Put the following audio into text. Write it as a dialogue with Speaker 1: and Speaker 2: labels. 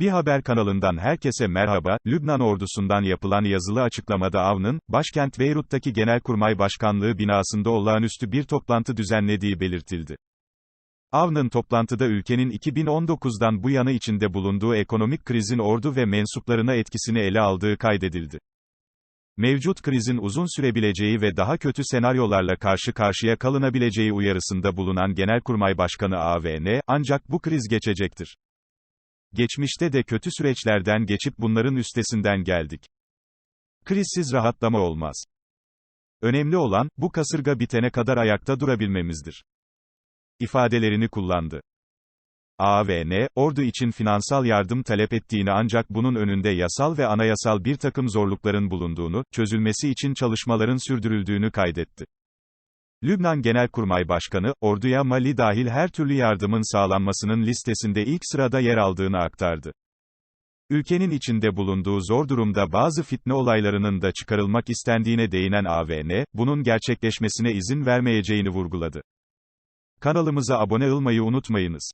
Speaker 1: Bir haber kanalından herkese merhaba, Lübnan ordusundan yapılan yazılı açıklamada AVN'ın, başkent Beyrut'taki Genelkurmay Başkanlığı binasında olağanüstü bir toplantı düzenlediği belirtildi. AVN'ın toplantıda ülkenin 2019'dan bu yana içinde bulunduğu ekonomik krizin ordu ve mensuplarına etkisini ele aldığı kaydedildi. Mevcut krizin uzun sürebileceği ve daha kötü senaryolarla karşı karşıya kalınabileceği uyarısında bulunan Genelkurmay Başkanı AVN, ancak bu kriz geçecektir. Geçmişte de kötü süreçlerden geçip bunların üstesinden geldik. Krizsiz rahatlama olmaz. Önemli olan, bu kasırga bitene kadar ayakta durabilmemizdir. ifadelerini kullandı. AVN, ordu için finansal yardım talep ettiğini ancak bunun önünde yasal ve anayasal bir takım zorlukların bulunduğunu, çözülmesi için çalışmaların sürdürüldüğünü kaydetti. Lübnan Genelkurmay Başkanı, orduya Mali dahil her türlü yardımın sağlanmasının listesinde ilk sırada yer aldığını aktardı. Ülkenin içinde bulunduğu zor durumda bazı fitne olaylarının da çıkarılmak istendiğine değinen AVN, bunun gerçekleşmesine izin vermeyeceğini vurguladı. Kanalımıza abone olmayı unutmayınız.